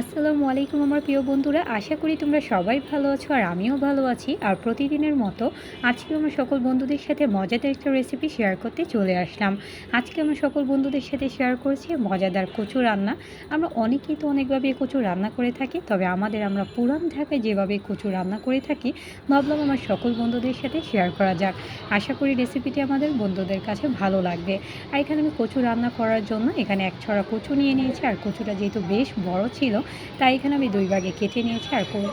আসসালামু আলাইকুম আমার প্রিয় বন্ধুরা, আশা করি তোমরা সবাই ভালো আছো আর আমিও ভালো আছি। আর প্রতিদিনের মতো আজকে আমার সকল বন্ধুদের সাথে মজাদার একটা রেসিপি শেয়ার করতে চলে আসলাম। আজকে আমার সকল বন্ধুদের সাথে শেয়ার করছি মজাদার কচু রান্না। আমরা অনেকেই তো অনেকভাবে কচু রান্না করে থাকি, তবে আমাদের আমরা পুরান ঢাকায় যেভাবে কচু রান্না করে থাকি, ভাবলাম আমার সকল বন্ধুদের সাথে শেয়ার করা যাক। আশা করি রেসিপিটি আমাদের বন্ধুদের কাছে ভালো লাগবে। আর এখানে আমি কচু রান্না করার জন্য এখানে এক ছড়া কচু নিয়ে নিয়েছি, আর কচুটা যেহেতু বেশ বড় ছিল তাই এখানে আমি দুই ভাগে কেটে নিয়েছি আর কো-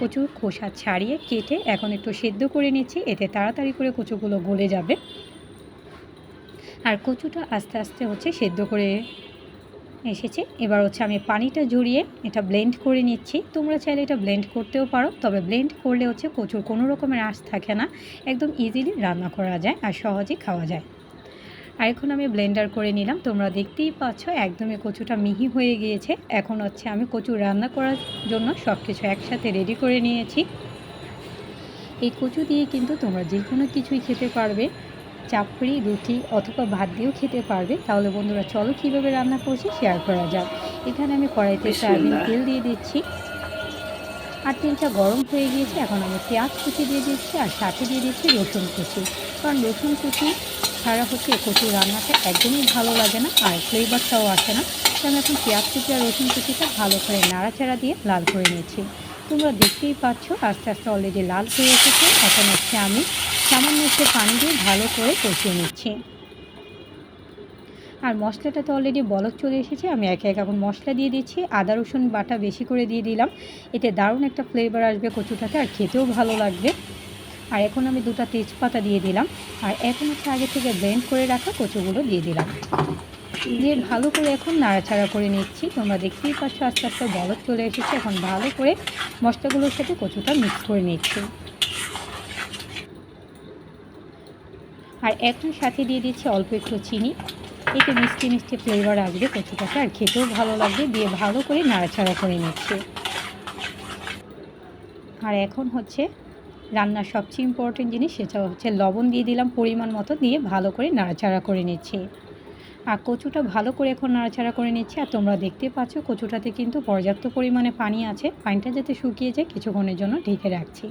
কচুর খোসা ছাড়িয়ে কেটে এখন একটু সেদ্ধ করে নিচ্ছি। এতে তাড়াতাড়ি করে কচুগুলো গলে যাবে। আর কচুটা আস্তে আস্তে হচ্ছে সেদ্ধ করে এসেছে। এবার হচ্ছে আমি পানিটা ঝরিয়ে এটা ব্লেন্ড করে নিচ্ছি। তোমরা চাইলে এটা ব্লেন্ড করতেও পারো, তবে ব্লেন্ড করলে হচ্ছে কচুর কোনো রকমের আঁশ থাকে না। একদম ইজিলি রান্না করা যায় আর সহজেই খাওয়া যায়। আর এখন আমি ব্লেন্ডার করে নিলাম। তোমরা দেখতেই পাচ্ছ একদমই কচুটা মিহি হয়ে গিয়েছে। এখন হচ্ছে আমি কচু রান্না করার জন্য সব কিছু একসাথে রেডি করে নিয়েছি। এই কচু দিয়ে কিন্তু তোমরা যে কোনো কিছুই খেতে পারবে। চাপড়ি রুটি অথবা ভাত দিয়েও খেতে পারবে। তাহলে বন্ধুরা চলো কীভাবে রান্না করছি শেয়ার করা যাক। এখানে আমি কড়াইতে সয়াবিন তেল দিয়ে দিচ্ছি। আর তেলটা গরম হয়ে গিয়েছে, এখন আমি পেঁয়াজ কুচি দিয়ে দিচ্ছি আর সাথে দিয়ে দিচ্ছি রসুন কুচি। কারণ রসুন কুচি ছাড়া হচ্ছে কচুর রান্নাটা একদমই ভালো লাগে না আর ফ্লেভারটাও আসে না। তো আমি এখন পেঁয়াজ কুচি আর রসুন কুচিটা ভালো করে নাড়াচাড়া দিয়ে লাল করে নিয়েছি তোমরা দেখতেই পাচ্ছ আস্তে আস্তে অলরেডি লাল হয়ে এসেছে। এখন হচ্ছে আমি সামান্য একটু পানি দিয়ে ভালো করে কষিয়ে নিচ্ছি। আর মশলাটা তো অলরেডি বলক চলে এসেছে, আমি একে এক এখন মশলা দিয়ে দিচ্ছি। আদা, রসুন বাটা বেশি করে দিয়ে দিলাম। এতে দারুণ একটা ফ্লেভার আসবে কচুটাতে আর খেতেও ভালো লাগবে। আর এখন আমি দুটো তেজপাতা দিয়ে দিলাম। আর এখন হচ্ছে আগে থেকে ব্লেন্ড করে রাখা কচুগুলো দিয়ে দিলাম। দিয়ে ভালো করে এখন নাড়াচাড়া করে নিচ্ছি। তোমরা দেখতেই পাচ্ছ আস্তে আস্তে বলক চলে এসেছে। এখন ভালো করে মশলাগুলোর সাথে কচুটা মিক্স করে নিচ্ছি। আর এখন সাথে দিয়ে দিচ্ছি অল্প একটু চিনি। এতে মিষ্টি মিষ্টি ফ্লেভার আসবে কচুটাকে আর খেতেও ভালো লাগবে, দিয়ে ভালো করে নাড়াচাড়া করে নিচ্ছে। আর এখন হচ্ছে রান্নার সবচেয়ে ইম্পর্টেন্ট জিনিস, সেটা হচ্ছে লবণ দিয়ে দিলাম পরিমাণ মতো, দিয়ে ভালো করে নাড়াচাড়া করে নিচ্ছি। আর কচুটা ভালো করে এখন নাড়াচাড়া করে নিচ্ছি, আর তোমরা দেখতে পাচ্ছ কচুটাতে কিন্তু পর্যাপ্ত পরিমাণে পানি আছে, পানিটা যাতে শুকিয়ে যায় কিছুক্ষণের জন্য ঢেকে রাখছি।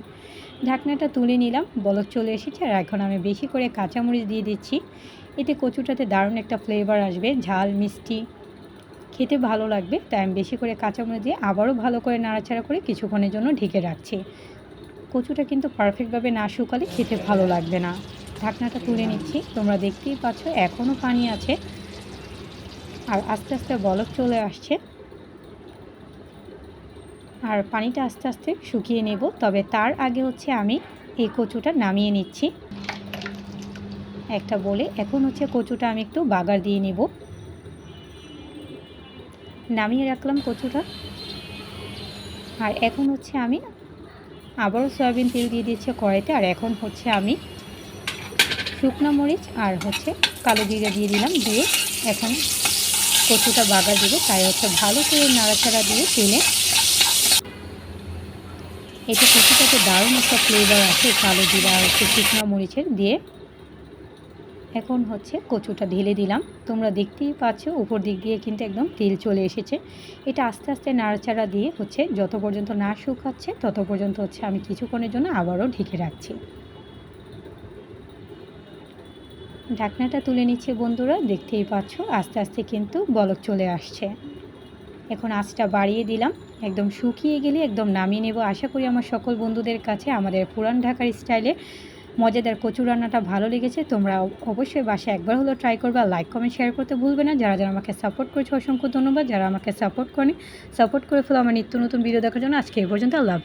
ঢাকনাটা তুলে নিলাম, বলক চলে এসেছে, আর এখন আমি বেশি করে কাঁচামরিচ দিয়ে দিচ্ছি। এতে কচুটাতে দারুণ একটা ফ্লেভার আসবে, ঝাল, মিষ্টি। খেতে ভালো লাগবে, তাই আমি বেশি করে কাঁচামরিচ দিয়ে আবারও ভালো করে নাড়াচাড়া করে কিছুক্ষণের জন্য ঢেকে রাখছি। কচুটা কিন্তু পারফেক্টভাবে না শুকালে খেতে ভালো লাগবে না। ঢাকনাটা তুলে নিচ্ছি, তোমরা দেখতেই পাচ্ছ এখনও পানি আছে। আর আস্তে আস্তে বলক চলে আসছে। আর পানিটা আস্তে আস্তে শুকিয়ে নেব, তবে তার আগে হচ্ছে আমি এই কচুটা নামিয়ে নিচ্ছি। একটা বলে। এখন হচ্ছে কচুটা আমি একটু বাগার দিয়ে নেব। নামিয়ে রাখলাম কচুটা। আর এখন হচ্ছে আমি আবারও সয়াবিন তেল দিয়ে দিচ্ছে কড়াইতে। আর এখন হচ্ছে আমি শুকনো মরিচ আর হচ্ছে কালো জিরে দিয়ে দিলাম। দিয়ে এখন কচুটা বাগা দেবো। তাই হচ্ছে ভালো করে নাড়াচাড়া দিয়ে তেলে এতে কচুটাতে দারুণ একটা ফ্লেভার আছে, কালো জিরা হচ্ছে শুকনো মরিচের। দিয়ে এখন হচ্ছে কচুটা ঢেলে দিলাম। তোমরা দেখতেই পাচ্ছ, উপর দিক দিয়ে কিন্তু একদম তেল চলে এসেছে। এটা আস্তে আস্তে নাড়াচাড়া দিয়ে হচ্ছে যত পর্যন্ত না শুকাচ্ছে, তত পর্যন্ত হচ্ছে আমি কিছুক্ষণের জন্য আবারও ঢেকে রাখছি। ঢাকনাটা তুলে নিচ্ছে বন্ধুরা, দেখতেই পাচ্ছ, আস্তে আস্তে কিন্তু বলক চলে আসছে। এখন আঁচটা বাড়িয়ে দিলাম। একদম শুকিয়ে গেলে একদম নামিয়ে নেব। আশা করি আমার সকল বন্ধুদের কাছে আমাদের পুরান ঢাকার স্টাইলে মজাদার কচু রান্নাটা ভালো লেগেছে, তোমরা অবশ্যই বাসায় একবার হলো ট্রাই করবে। আর লাইক কমেন্ট শেয়ার করতে ভুলবে না। যারা যারা আমাকে সাপোর্ট করেছে, অসংখ্য ধন্যবাদ। যারা আমাকে সাপোর্ট করেনি সাপোর্ট করে ফেলো। আমার নিত্য নতুন ভিডিও দেখার জন্য আজকে এই পর্যন্ত। আল্লাহ।